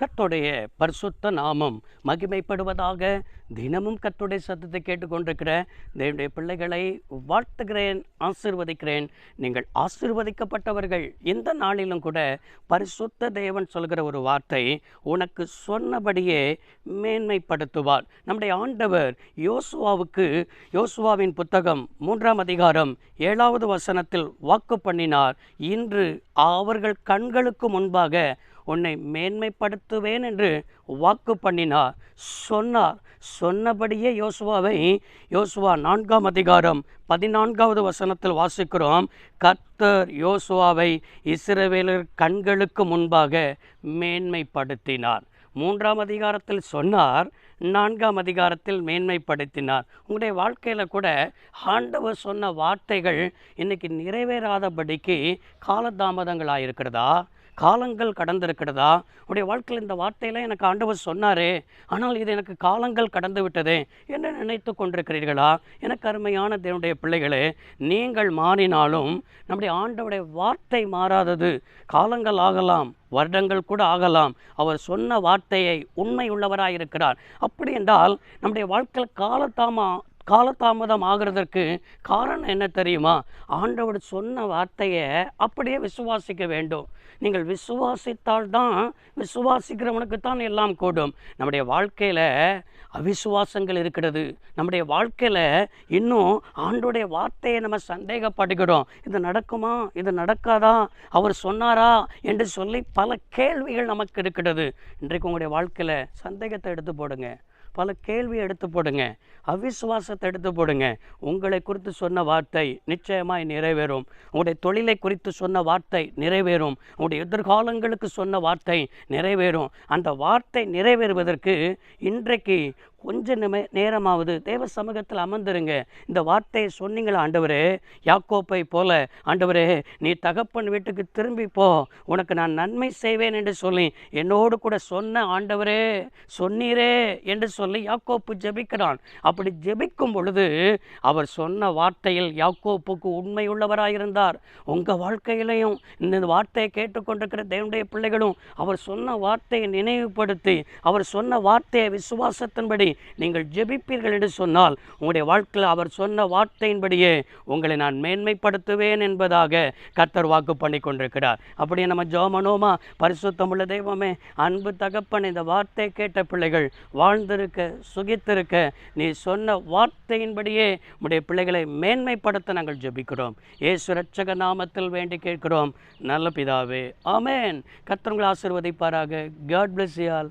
கத்துடைய பரிசுத்த நாமம் மகிமைப்படுவதாக தினமும் கத்துடைய சத்தத்தை கேட்டுக்கொண்டிருக்கிற தேவனுடைய பிள்ளைகளை வாழ்த்துகிறேன் ஆசிர்வதிக்கிறேன். நீங்கள் ஆசிர்வதிக்கப்பட்டவர்கள் இந்த நாளிலும் கூட பரிசுத்த தேவன் சொல்கிற ஒரு வார்த்தை உனக்கு சொன்னபடியே மேன்மைப்படுத்துவார். நம்முடைய ஆண்டவர் யோசுவாவுக்கு யோசுவாவின் புத்தகம் மூன்றாம் அதிகாரம் ஏழாவது வசனத்தில் வாக்கு பண்ணினார். இன்று அவர்கள் கண்களுக்கு முன்பாக உன்னை மேன்மைப்படுத்துவேன் என்று வாக்கு பண்ணினார். சொன்னார். சொன்னபடியே யோசுவாவை யோசுவா நான்காம் அதிகாரம் பதினான்காவது வசனத்தில் வாசிக்கிறோம். கர்த்தர் யோசுவாவை இஸ்ரவேலர் கண்களுக்கு முன்பாக மேன்மைப்படுத்தினார். மூன்றாம் அதிகாரத்தில் சொன்னார் நான்காம் அதிகாரத்தில் மேன்மைப்படுத்தினார். உங்களுடைய வாழ்க்கையில் கூட ஆண்டவர் சொன்ன வார்த்தைகள் இன்னைக்கு நிறைவேறாதபடிக்கு காலதாமதங்களாக இருக்கிறதா காலங்கள் கடந்திருக்கிறதா? உடைய வாழ்க்கையில் இந்த வார்த்தையெல்லாம் எனக்கு ஆண்டவர் சொன்னாரே. ஆனால் இது எனக்கு காலங்கள் கடந்து விட்டதே. என்று நினைத்து கொண்டிருக்கிறீர்களா? எனக்கு அருமையான தேவனுடைய பிள்ளைகளே நீங்கள் மாறினாலும் நம்முடைய ஆண்டவுடைய வார்த்தை மாறாதது. காலங்கள் ஆகலாம் வருடங்கள் கூட ஆகலாம். அவர் சொன்ன வார்த்தையை உண்மை உள்ளவராக இருக்கிறார் அப்படி என்றால் நம்முடைய வாழ்க்கையில் காலத்தாமா காலதாமதம் ஆகிறதற்கு காரணம் என்ன தெரியுமா? ஆண்டவர் சொன்ன வார்த்தையை அப்படியே விசுவாசிக்க வேண்டும். நீங்கள் விசுவாசித்தால் தான் விசுவாசிக்கிறவனுக்கு தான் எல்லாம் கூடும். நம்முடைய வாழ்க்கையில் அவிசுவாசங்கள் இருக்கிறது. நம்முடைய வாழ்க்கையில் இன்னும் ஆண்டோடைய வார்த்தையை நம்ம சந்தேகப்படுகிறோம். இது நடக்குமா? இது நடக்காதா? அவர் சொன்னாரா? என்று சொல்லி பல கேள்விகள் நமக்கு இருக்கிறது. இன்றைக்கு உங்களுடைய வாழ்க்கையில் சந்தேகத்தை எடுத்து போடுங்க. பல கேள்வி எடுத்து போடுங்க. அவிசுவாசத்தை எடுத்து போடுங்க. உங்களை குறித்து சொன்ன வார்த்தை நிச்சயமாய் நிறைவேறும். உங்களுடைய தொழிலை குறித்து சொன்ன வார்த்தை நிறைவேறும். உங்களுடைய எதிர்காலங்களுக்கு சொன்ன வார்த்தை நிறைவேறும். அந்த வார்த்தை நிறைவேறுவதற்கு இன்றைக்கு கொஞ்ச நிம நேரமாவது தேவ சமூகத்தில் அமர்ந்துருங்க. இந்த வார்த்தையை சொன்னீங்களா ஆண்டவரே? யாக்கோப்பை போல ஆண்டவரே நீ தகப்பன் வீட்டுக்கு திரும்பி போ. உனக்கு நான் நன்மை செய்வேன் என்று சொல்லி என்னோடு கூட சொன்ன ஆண்டவரே சொன்னீரே என்று சொல்லி யாக்கோப்பு ஜெபிக்கிறான். அப்படி ஜெபிக்கும் பொழுது அவர் சொன்ன வார்த்தையில் யாக்கோப்புக்கு உண்மையுள்ளவராயிருந்தார். உங்கள் வாழ்க்கையிலையும் இந்த வார்த்தையை கேட்டுக்கொண்டிருக்கிற தேவனுடைய பிள்ளைகளும் அவர் சொன்ன வார்த்தையை நினைவுபடுத்தி அவர் சொன்ன வார்த்தையை விசுவாசத்தின்படி நீங்கள் ஜெபிப்பீர்கள் என்று சொன்னால் உங்களுடைய வாழ்க்கையில் அவர் சொன்ன வார்த்தையின்படியே உங்களை நான் மேன்மைப்படுத்துவேன் என்பதாக கர்த்தர் வாக்கு பண்ணி கொண்டிருக்கிறார். அப்படியே நம்ம ஜோமனோமா பரிசுத்தமுள்ள தெய்வமே அன்பு தகப்பன் இந்த வார்த்தை கேட்ட பிள்ளைகள் வாழ்ந்திருக்க சுகித்திருக்க நீ சொன்ன வார்த்தையின்படியே உடைய பிள்ளைகளை மேன்மைப்படுத்த நாங்கள் ஜெபிக்கிறோம். ஏசு ரட்சக நாமத்தில் வேண்டி கேட்கிறோம். நல்ல பிதாவே ஆமேன். கத்தவங்களை ஆசிர்வதிப்பாராக. காட் பிளஸ் யால்